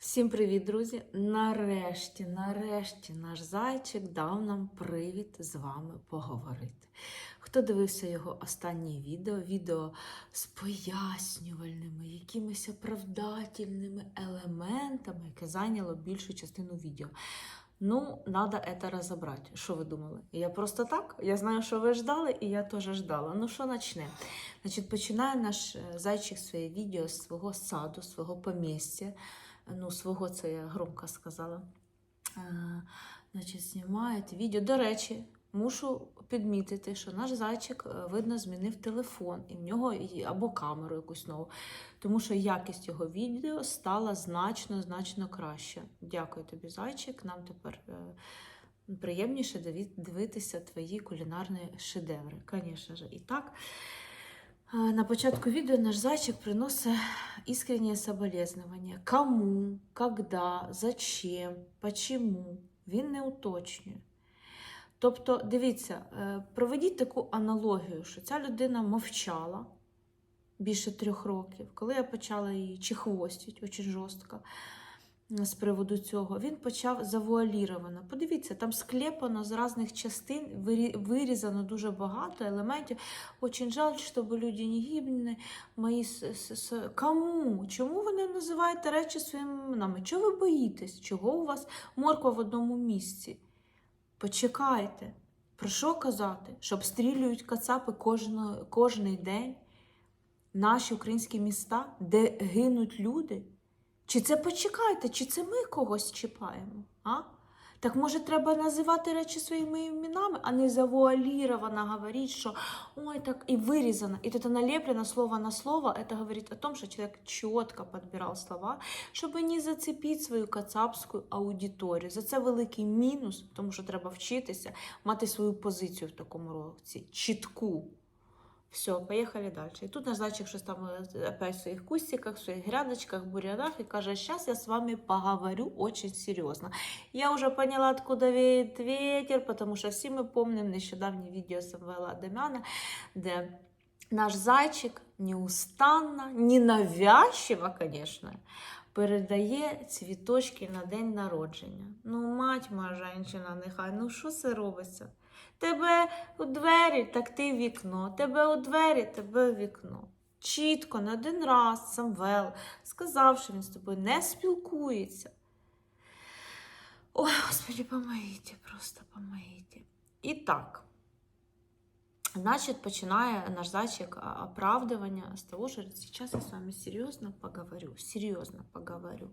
Всім привіт, друзі! Нарешті, нарешті наш зайчик дав нам привід з вами поговорити. Хто дивився його останнє відео, відео з пояснювальними, якимись оправдательними елементами, яке зайняло більшу частину відео. Ну, надо это розібрати. Що ви думали? Я просто так? Я знаю, що ви ждали, і я теж ждала. Ну, що почне? Значить, починає наш е, зайчик своє відео з свого саду, свого помістя. Ну, свого це я громко сказала. Е, Значить, знімають відео. До речі, мушу підмітити, що наш зайчик, е, видно, змінив телефон, і в нього або камеру якусь нову. Тому що якість його відео стала значно, значно краще. Дякую тобі, зайчик. Нам тепер е, приємніше дивитися твої кулінарні шедеври. Звісно ж, і так. На початку відео наш зайчик приносить искреннее соболезнование. Кому, когда, зачем, почему. Він не уточнює. Тобто, дивіться, е, проведіть таку аналогію, що ця людина мовчала більше трьох років, коли я почала її чехвостити дуже жорстко з приводу цього, він почав завуаліровано. Подивіться, там склепано з різних частин, вирізано дуже багато елементів. Очень жаль, щоб люди не гибли. Мої Кому? Чому ви не називаєте речі своїми іменами? Чого ви боїтесь? Чого у вас морква в одному місці? Почекайте. Про що казати? Що обстрілюють кацапи кожний день наші українські міста, де гинуть люди? Чи це почекайте, чи це ми когось чіпаємо? А? Так може треба називати речі своїми іменами, а не завуаліровано говорити, що ой, так і вирізано. І тут налеплено слово на слово. Это говорит о том, что человек чітко підбирав слова, щоб не зацепити свою кацапську аудиторію. За це великий мінус, тому що треба вчитися мати свою позицію в такому році, чітку. Все, поїхали далі. І тут наш зайчик щось там е, опять в своїх кустиках, в своїх грядочках, бурянах і каже, зараз я з вами поговорю очень серйозно. Я вже поняла, откуда веет ветер, потому що всі ми пам'ятаємо нещодавнє відео Самвела Адамяна, де наш зайчик неустанно, ненавязчиво, конечно, передає цвіточки на день народження. Ну, мать моя жінка, нехай, ну що це робиться? Тебе у двері, так ти вікно, тебе у двері, тебе вікно. Чітко на один раз Самвел сказав, що він з тобою не спілкується. Ой, Господи, помогите, просто помогите. І так. Значит, починає наш зайчик а, оправдывание с того, что сейчас я с вами серьезно поговорю, серьезно поговорю.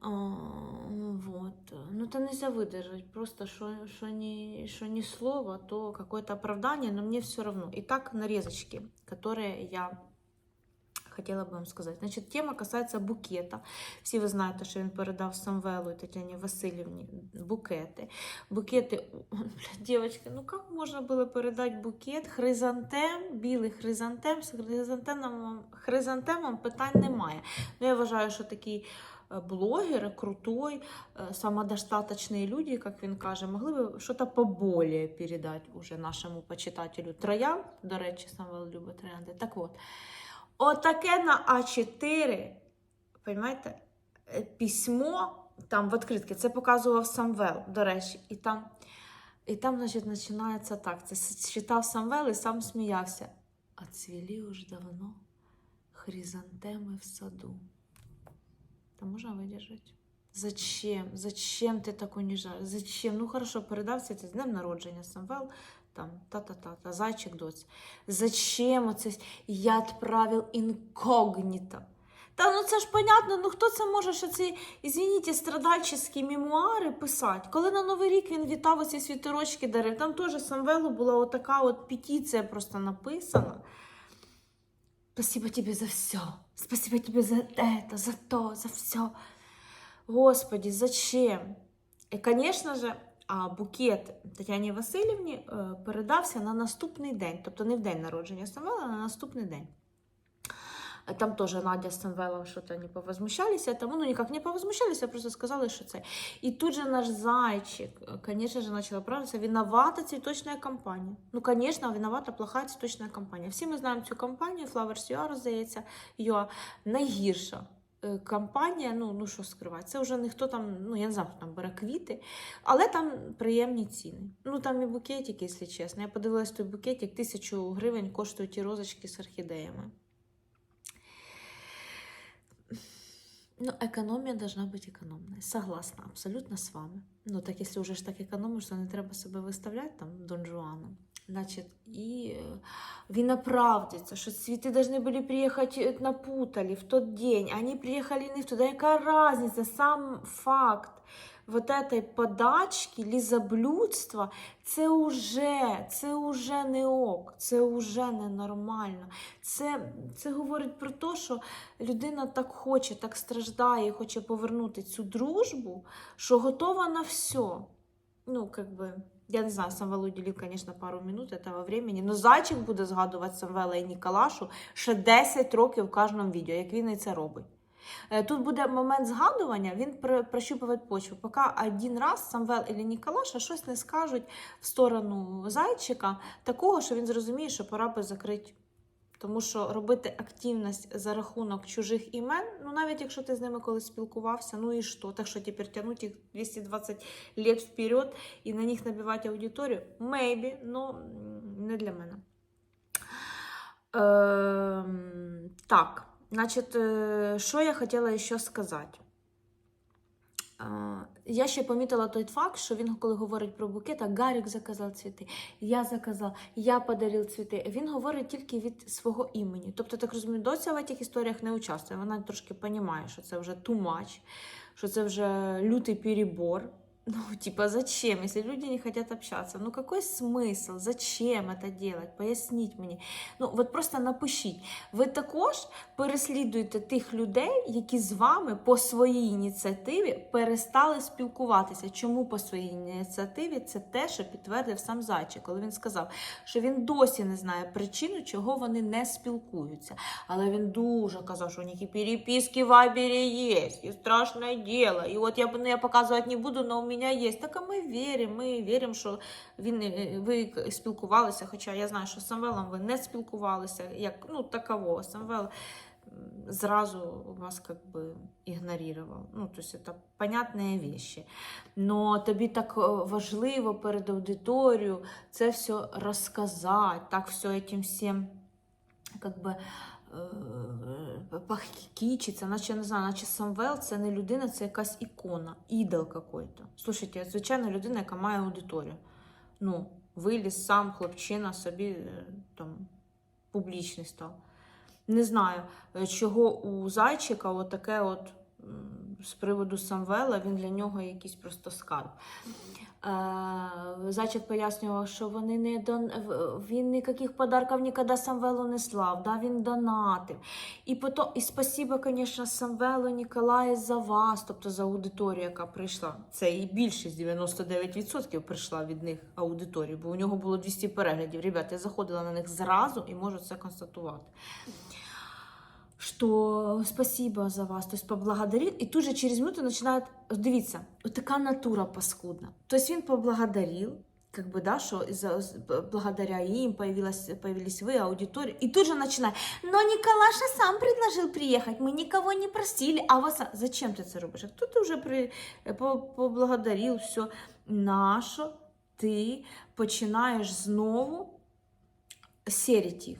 А, вот. Ну, это нельзя выдержать. Просто, что, что, не, что не слово, то какое-то оправдание, но мне все равно. Итак, нарезочки, которые я хотела бы вам сказать. Значит, тема касается букета. Всі ви знаєте, що він передав Самвелу і Тетяні Васильівні букети. Букети, блядь, девочки, ну как можно было передать букет хризантем, білий хризантем, з хризантемом, хризантемом питань немає. Ну, я вважаю, що такий е, блогер, крутой, е, самодостаточные люди, как він каже, могли би щось поболее передати уже нашому почитателю троян. До речі, Самвел любить троянди. Так от, отаке на А4, понимаєте, е, письмо, там в відкритці, це показував Самвел, до речі, і там, і там, значить, починається так. Це читав Самвел і сам сміявся. А цвілі уж давно хризантеми в саду. Та можна видержати? Зачем? Зачем ти так унижаєш? Зачем? Ну хорошо, передався з днем народження Самвел, там та-та-та, зайчик доць. Зачем оце? Я відправив інкогніто. Та ну це ж понятно, ну хто це може ще ці, извините, страдальчі мемуари писати? Коли на Новий рік він вітав оці світорочки дарив, там теж Самвелу була отака от петиція просто написана. Спасибо тебе за все. Спасибо тебе за это, за то, за все. Господи, зачем? І, звісно ж, а букет Тетяні Васильівні е, передався на наступний день, тобто не в день народження Самвела, а на наступний день. Е, Там тоже Надя с Самвелом что-то не повозмущались этому, ну никак не повозмущались, а просто сказали, что це. И тут же наш зайчик, э, конечно же, начал оправдываться, виновата цветочная компания. Ну, конечно, виновата плохая цветочная компания. Всі ми знаємо цю компанію, Flowers UA, здається, UA, найгірша. е, компанія, ну, ну що скривати, це вже ніхто там, ну я не знаю, хто там бере квіти, але там приємні ціни. Ну там і букетики, якщо чесно. Я подивилась той букетик, тисячу гривень коштують ті розочки з орхідеями. Ну, экономия должна быть экономной. Согласна, абсолютно с вами. Ну, так если уже ж так економиш, то не треба себе виставляти там Дон Жуаном. Значить, і е, він оправдується, що цвіти должны были приехать, е, напутали в тот день, они приехали не в туда. Яка разница? Сам факт вот этой подачки, лізоблюдства, це уже, це уже не ок, це уже не нормально. Це, це говорить про те, що людина так хоче, так страждає, хоче повернути цю дружбу, що готова на все. Ну, как бы, я не знаю, Самвел уділив, звісно, пару минут этого времени, но зайчик буде згадувати Самвела і Ніколашу ще 10 років в кожному відео, як він і це робить. Е, Тут буде момент згадування, він прощупує почву, поки один раз Самвел і Ніколаша щось не скажуть в сторону зайчика, такого, що він зрозуміє, що пора би закрити. Тому що робити активність за рахунок чужих імен, ну навіть якщо ти з ними колись спілкувався, ну і що? Так що тепер тягнути їх 220 лет вперед і на них набивати аудиторію? Maybe, ну не для мене. Ем, так, значить, е, що я хотіла ще сказати? Я ще помітила той факт, що він, коли говорить про букет, а Гарік заказав цвіти, я заказав, я подарив цвіти. Він говорить тільки від свого імені. Тобто, так розумію, доця в цих історіях не участвує. Вона трошки розуміє, що це вже much, що це вже лютий перебор. Ну, типа, зачем, если люди не хотят общаться? Ну, какой смысл? Зачем это делать? Поясніть мені. Ну, от просто напишіть. Ви також переслідуєте тих людей, які з вами по своїй ініціативі перестали спілкуватися. Чому по своїй ініціативі? Це те, що підтвердив сам Зайчик, коли він сказав, що він досі не знає причину, чого вони не спілкуються. Але він дуже казав, що у них і переписки в Вайбері є, і страшне діло. І от я, ну, я показувати не буду, але у мене є. Так а ми віримо, ми віримо, що він, е, ви спілкувалися, хоча я знаю, що з Самвелом ви не спілкувалися, як ну, таково. Самвел м, зразу вас как бы ігнорував. Ну, то есть это понятні вещи. Но тобі так е, важливо перед аудиторією це все розказати, так все этим всім как бы е, похкічиться, наче не знаю, наче Самвел це не людина, це якась ікона, ідол какой-то. Слушайте, звичайна людина, яка має аудиторію. Ну, виліз сам хлопчина собі е, там публічний став. Не знаю, е, чого у зайчика от таке от з приводу Самвела, він для нього якийсь просто скарб. Е, Зайчик пояснював, що вони не дон... він ніяких подарків ніколи Самвелу не слав, да, він донатив. І, пото... і спасибо, звісно, Самвелу Ніколаю за вас, тобто за аудиторію, яка прийшла. Це і більшість, 99% прийшла від них аудиторії, бо у нього було 200 переглядів. Ребята, я заходила на них зразу і можу це констатувати Что спасибо за вас, то есть поблагодарил, и тут же через минуту начинает, дивіться, от така натура паскудна. То есть він поблагодарил, как бы, да, что за, благодаря им появилась, появились вы, аудитория, и тут же начинает, но Николаша сам предложил приехать, мы никого не просили, а вас, зачем ты це робиш? Тут ти вже при, по- поблагодарил, все, нащо ти починаєш знову сірити їх?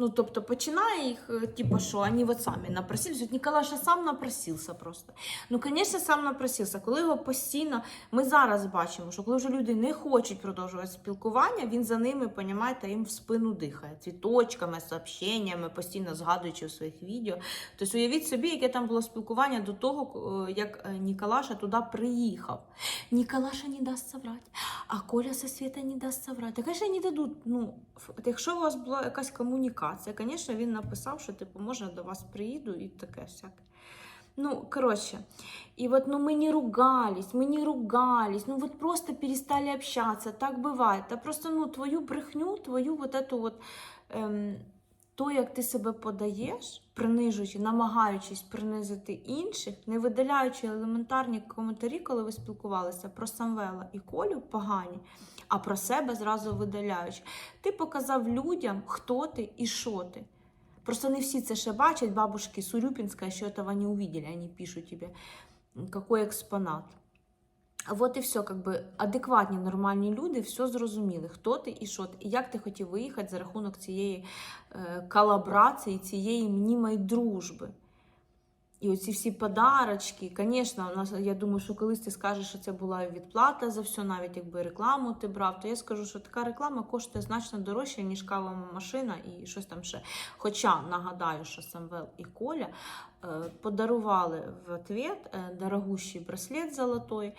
Ну, тобто починає їх, е, типу, що вони от самі напросились. Ніколаша сам напросився просто. Ну, звісно, сам напросився. Коли його постійно, ми зараз бачимо, що коли вже люди не хочуть продовжувати спілкування, він за ними, понімаєте, їм в спину дихає. Цвіточками, сообщеннями, постійно згадуючи в своїх відео. Тобто уявіть собі, яке там було спілкування до того, е, як е, Ніколаша туди приїхав. Ніколаша не дасть соврати, а Коля со Света не дасть соврати. Та, звісно, не дадуть. Ну, якщо у вас була якась комунікація, звісно, він написав, що типу, можна до вас приїду і таке всяке. Ну, короче, и вот, ну, мы не ругались, мы не ругались, ну, вот просто перестали общаться, так бывает. Та просто, ну, твою брехню, твою вот эту вот, ем, то, як ти себе подаєш, принижуючи, намагаючись принизити інших, не видаляючи елементарні коментарі, коли ви спілкувалися про Самвела і Колю погані, а про себе зразу видаляючи. Ти показав людям, хто ти і що ти. Просто не всі це ще бачать, бабушки Сурюпінська ще этого не увидели, вони пишуть тобі, який експонат. Вот і все, как би адекватні, нормальні люди все зрозуміли, хто ти і що ти, і як ти хотів виїхати за рахунок цієї е, колаборації, цієї мнімої дружби. І оці всі подарочки, звісно, у нас, я думаю, що колись ти скажеш, що це була відплата за все, навіть якби рекламу ти брав, то я скажу, що така реклама коштує значно дорожче, ніж кавова машина і щось там ще. Хоча нагадаю, що Самвел і Коля е, подарували в ответ е, дорогущий браслет золотой,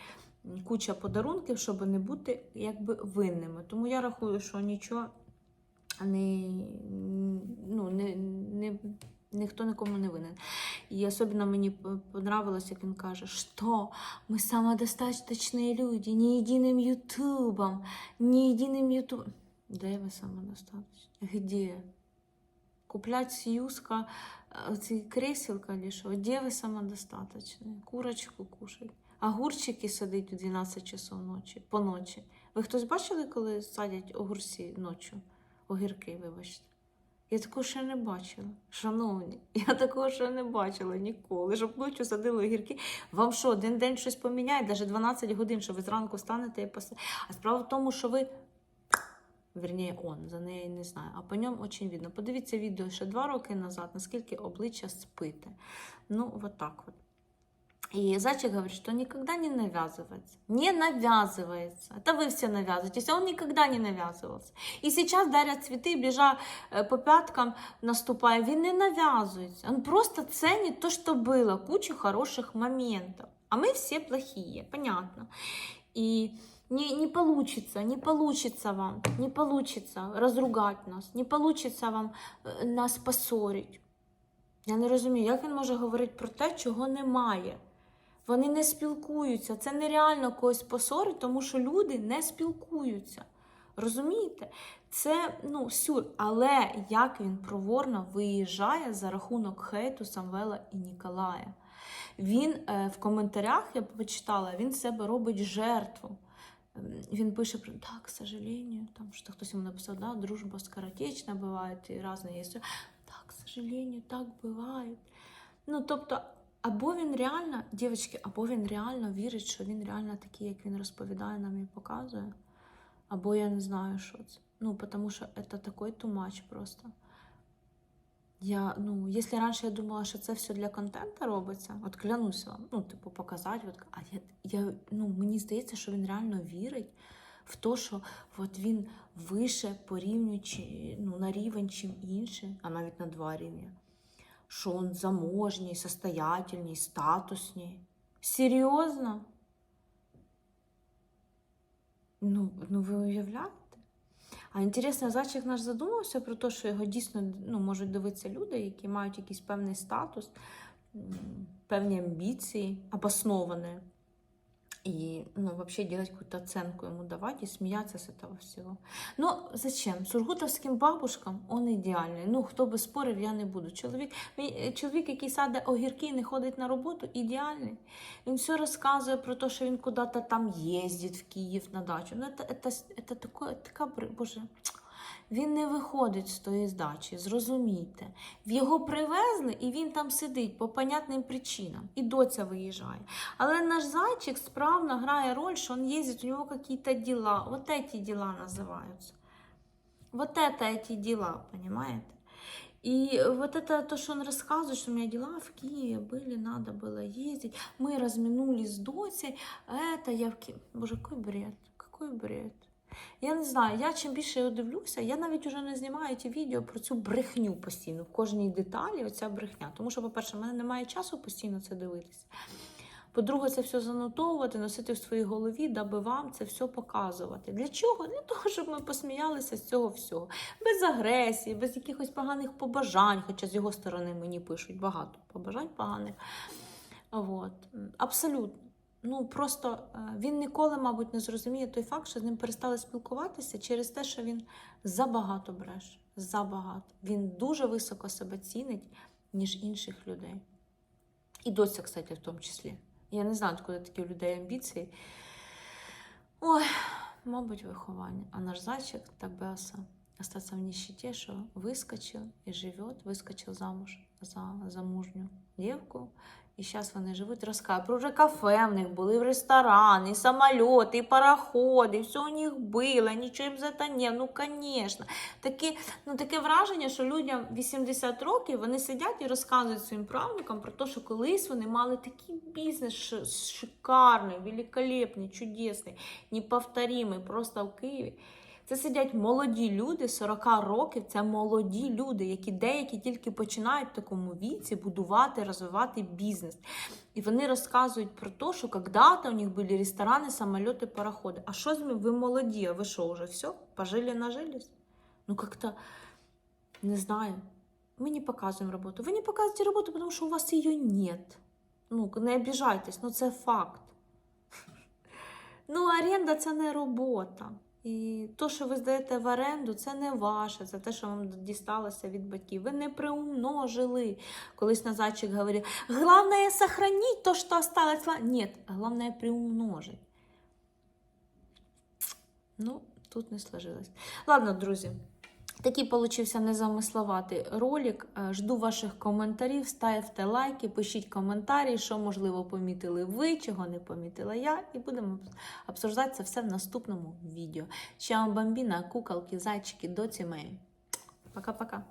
куча подарунків, щоб не бути якби винними. Тому я рахую, що нічого не, ну, не, не, ніхто нікому не винен. І особливо мені понравилось, як він каже, що ми самодостаточні люди, не єдиним ютубом, не єдиним ютубом. Де ви самодостаточні? Где? Куплять с Юска ці креселка или що? Де ви самодостаточні? Курочку кушать. Огурчики садить у 12 часов ночі, по ночі. Ви хтось бачили, коли садять огурці ночі? Огірки, вибачте. Я такого ще не бачила. Шановні, я такого ще не бачила ніколи. Щоб ночі садили огірки. Вам що, один день щось поміняє, навіть 12 годин, що ви зранку встанете і посадите. А справа в тому, що ви. Верніше, он, за неї не знаю. А по ньому очень видно. Подивіться відео ще два роки назад, наскільки обличчя спите. Ну, вот так вот. И Зайчик говорит, что никогда не навязывается. Не навязывается. Это вы все навязываетесь, а он никогда не навязывался. И сейчас дарят цветы, бежа э, по пяткам, наступая. Він не навязывается. Он просто ценит то, что было. Кучу хороших моментов. А мы все плохие, понятно. И не, не получится, не получится вам, не получится разругать нас, не получится вам э, нас поссорить. Я не розумію, як він може говорити про те, чого немає. Вони не спілкуються. Це нереально когось посорити, тому що люди не спілкуються. Розумієте? Це ну, сюр. Але як він проворно виїжджає за рахунок хейту Самвела і Ніколая. Він е, в коментарях, я почитала, він себе робить жертву. Ем, Він пише про так, к сожалению, там що хтось йому написав, да, дружба скоротечна буває, і різні є. Так, к сожалению, так буває. Ну, тобто, або він реально, дівчатки, або він реально вірить, що він реально такий, як він розповідає нам і показує. Або я не знаю, що це. Ну, тому що це такий тумач просто. Я, ну, якщо раніше я думала, що це все для контенту робиться, от клянусь вам, ну, типу, показати, от, а я, я, ну, мені здається, що він реально вірить в те, що от він вище порівнюючи ну, на рівень, чим інші, а навіть на два рівня. Що он заможній, состоятельний, статусний. Серйозно? Ну, ну ви уявляєте? А інтересно, зайчик наш задумався про те, що його дійсно ну, можуть дивитися люди, які мають якийсь певний статус, певні амбіції, обосновані. И, ну, вообще делать какую-то оценку ему давать и смеяться с этого всего. Но зачем? Сургутовським бабушкам он ідеальний. Ну, хто би спорив, я не буду. Чоловік, чоловік який саде огірки і не ходить на роботу, ідеальний. Він все розказує про те, що він куди-то там їздить в Київ на дачу. Ну, це, це, це, це таке, така, боже, він не виходить з тої здачі, зрозумійте. В його привезли, і він там сидить по понятним причинам. І доця виїжджає. Але наш зайчик справно грає роль, що він їздить, у нього якісь діла. Вот эти дела називаються. Вот это эти дела, понимаете? И вот это то, что он рассказывает, что у меня дела в Киеве были, надо было ездить. Мы разминулись с Досей, это я в Киеве. Боже, какой бред, какой бред. Я не знаю, я чим більше його дивлюся, я навіть уже не знімаю ті відео про цю брехню постійно, в кожній деталі оця брехня. Тому що, по-перше, в мене немає часу постійно це дивитися. По-друге, це все занотовувати, носити в своїй голові, даби вам це все показувати. Для чого? Для того, щоб ми посміялися з цього всього. Без агресії, без якихось поганих побажань, хоча з його сторони мені пишуть багато побажань поганих. От. Абсолютно. Ну просто е, він ніколи, мабуть, не зрозуміє той факт, що з ним перестали спілкуватися через те, що він забагато бреше. Забагато. Він дуже високо себе цінить, ніж інших людей. І доця, кстати, в тому числі. Я не знаю, откуда такі у людей амбіції. Ой, мабуть, виховання. А наш зайчик так беса остаться в нищете, что выскочил и живет, выскочил замуж за замужню девку. І зараз вони живуть, розказують. Про вже кафе в них були, і ресторани, і самоліти, і пароходи, і все у них було, нічого їм за це не. Ну, звісно. Таке, ну, таке враження, що людям 80 років вони сидять і розказують своїм правнукам про те, що колись вони мали такий бізнес шикарний, великолепний, чудесний, неповторимий, просто в Києві. Це сидять молоді люди, 40 років. Це молоді люди, які деякі тільки починають в такому віці будувати, розвивати бізнес. І вони розказують про те, що когда-то у них були ресторани, самоліти, пароходи. А що з ми? Ви молоді, а ви що, вже все? Пожили, нажились? Ну, как-то, не знаю. Мы не показываем работу. Вы не показываете работу, потому что у вас ее нет. Ну, не обіжайтесь, ну це факт. Ну, оренда це не робота. І то, що ви здаєте в оренду, це не ваше, це те, що вам дісталося від батьків. Ви не приумножили. Колись назадчик говорив, головне сохраніть то, що осталось. Ні, головне приумножить. Ну, тут не сложилось. Ладно, друзі. Такий получився незамисловатий ролик. Е, Жду ваших коментарів, ставте лайки, пишіть коментарі, що можливо помітили ви, чого не помітила я, і будемо обсуждати це все в наступному відео. Чао, бамбіна, куколки, зайчики, доці мої. Пока-пока.